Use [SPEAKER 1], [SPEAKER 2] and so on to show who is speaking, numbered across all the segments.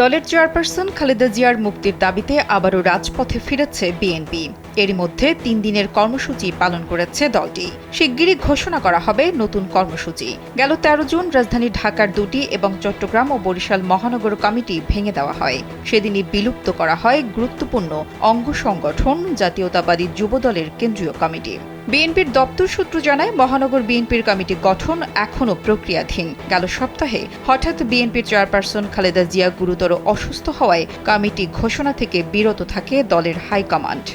[SPEAKER 1] দলের চেয়ারপারসন খালেদা জিয়ার মুক্তির দাবিতে আবারও রাজপথে ফিরেছে বিএনপি। এরই মধ্যে তিন দিনের কর্মসূচি পালন করেছে দলটি। শিগগিরই ঘোষণা করা হবে নতুন কর্মসূচি। গেল তেরো জুন রাজধানী ঢাকার দুটি এবং চট্টগ্রাম ও বরিশাল মহানগর কমিটি ভেঙে দেওয়া হয়। সেদিনই বিলুপ্ত করা হয় গুরুত্বপূর্ণ অঙ্গ সংগঠন, জাতীয়তাবাদী যুবদলের কেন্দ্রীয় কমিটি। বিএনপির দপ্তর সূত্র জানায়, মহানগর বিএনপির কমিটি গঠন এখনও প্রক্রিয়াধীন। গেল সপ্তাহে হঠাৎ বিএনপির চেয়ারপারসন খালেদা জিয়া গুরুতর অসুস্থ হওয়ায় কমিটি ঘোষণা থেকে বিরত থাকে দলের হাইকমান্ড।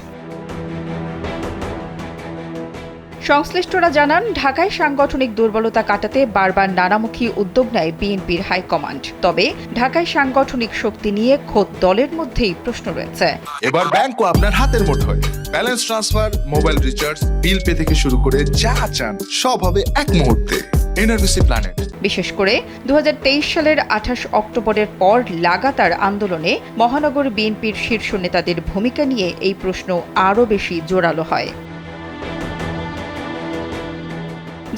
[SPEAKER 1] সংশ্লিষ্টরা জানান, ঢাকায় সাংগঠনিক দুর্বলতা কাটাতে বারবার নানামুখী উদ্যোগ নেয় বিএনপির হাইকমান্ড। তবে ঢাকায় সাংগঠনিক শক্তি নিয়ে খোদ দলের মধ্যেই প্রশ্ন রয়েছে।
[SPEAKER 2] এবার ব্যাংকও আপনার হাতের মুঠোয়। Balance transfer mobile recharge bill pay থেকে শুরু করে যা চান, সব হবে এক মুহূর্তে। এনআরবিসি প্ল্যানেট
[SPEAKER 1] বিশেষ করে দু হাজার তেইশ সালের আঠাশ অক্টোবরের পর লাগাতার আন্দোলনে মহানগর বিএনপির শীর্ষ নেতাদের ভূমিকা নিয়ে এই প্রশ্ন আরও বেশি জোরালো হয়।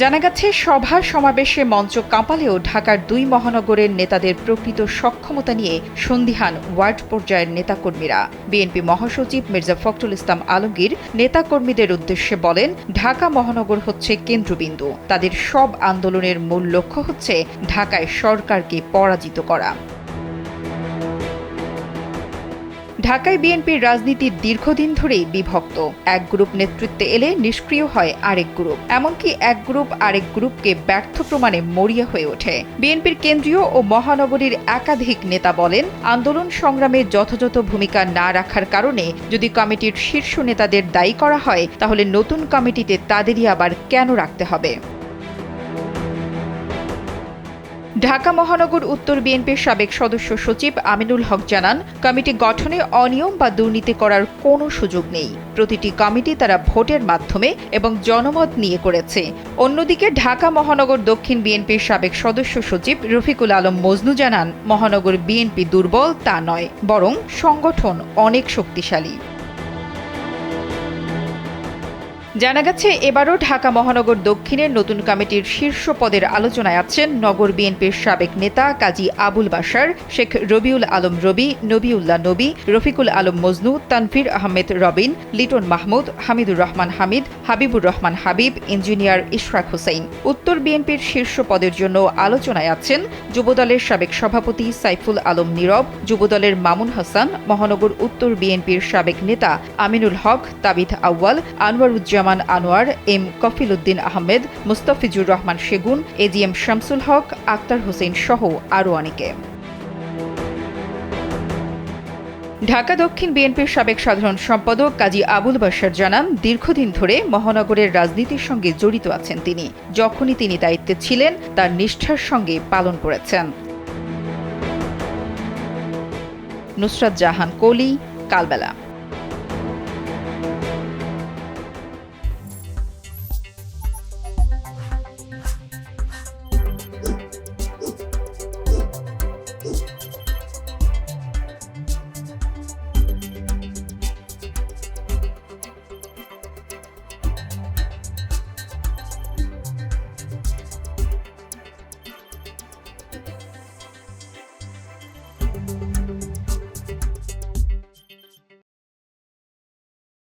[SPEAKER 1] জানা গেছে, সভা সমাবেশে মঞ্চ কাঁপালেও ঢাকার দুই মহানগরের নেতাদের প্রকৃত সক্ষমতা নিয়ে সন্দিহান ওয়ার্ড পর্যায়ের নেতাকর্মীরা। বিএনপি মহাসচিব মির্জা ফখরুল ইসলাম আলমগীর নেতাকর্মীদের উদ্দেশ্যে বলেন, ঢাকা মহানগর হচ্ছে কেন্দ্রবিন্দু। তাদের সব আন্দোলনের মূল লক্ষ্য হচ্ছে ঢাকায় সরকারকে পরাজিত করা। ঢাকায় বিএনপির রাজনীতি দীর্ঘদিন ধরেই বিভক্ত। এক গ্রুপ নেতৃত্বে এলে নিষ্ক্রিয় হয় আরেক গ্রুপ। এমনকি এক গ্রুপ আরেক গ্রুপকে ব্যর্থ প্রমাণে মরিয়া হয়ে ওঠে। বিএনপির কেন্দ্রীয় ও মহানগরীর একাধিক নেতা বলেন, আন্দোলন সংগ্রামে যথাযথ ভূমিকা না রাখার কারণে যদি কমিটির শীর্ষ নেতাদের দায়ী করা হয়, তাহলে নতুন কমিটিতে তাদেরই আবার কেন রাখতে হবে? ঢাকা মহানগর উত্তর বিএনপির সাবেক সদস্য সচিব আমিনুল হক জানান, কমিটি গঠনে অনিয়ম বা দুর্নীতি করার কোনো সুযোগ নেই। প্রতিটি কমিটি তারা ভোটের মাধ্যমে এবং জনমত নিয়ে করেছে। অন্যদিকে ঢাকা মহানগর দক্ষিণ বিএনপির সাবেক সদস্য সচিব রফিকুল আলম মজনু জানান, মহানগর বিএনপি দুর্বল তা নয়, বরং সংগঠন অনেক শক্তিশালী। জানা গেছে, এবারও ঢাকা মহানগর দক্ষিণের নতুন কমিটির শীর্ষ পদের আলোচনায় আছেন নগর বিএনপির সাবেক নেতা কাজী আবুল বাশার, শেখ রবিউল আলম রবি, নবিউল্লাহ নবী, রফিকুল আলম মজনু তানফির আহমেদ রবিন, লিটন মাহমুদ, হামিদুর রহমান হামিদ, হাবিবুর রহমান হাবিব, ইঞ্জিনিয়ার ইশরাক হোসেন। উত্তর বিএনপির শীর্ষ পদের জন্য আলোচনায় আছেন যুবদলের সাবেক সভাপতি সাইফুল আলম নীরব, যুবদলের মামুন হাসান, মহানগর উত্তর বিএনপির সাবেক নেতা আমিনুল হক, তাবিথ আউয়াল, আনোয়ারুজ্জামান আনোয়ার, এম কফিল উদ্দিন আহমেদ, মুস্তাফিজুর রহমান সেগুন এজিএম শামসুল হক, আক্তার হোসেন সহ আরও অনেকে। ঢাকা দক্ষিণ বিএনপির সাবেক সাধারণ সম্পাদক কাজী আবুল বাশার জানান, দীর্ঘদিন ধরে মহানগরের রাজনীতির সঙ্গে জড়িত আছেন তিনি। যখনই তিনি দায়িত্বে ছিলেন, তার নিষ্ঠার সঙ্গে পালন করেছেন। নুসরাত জাহান কলি কালবেলা।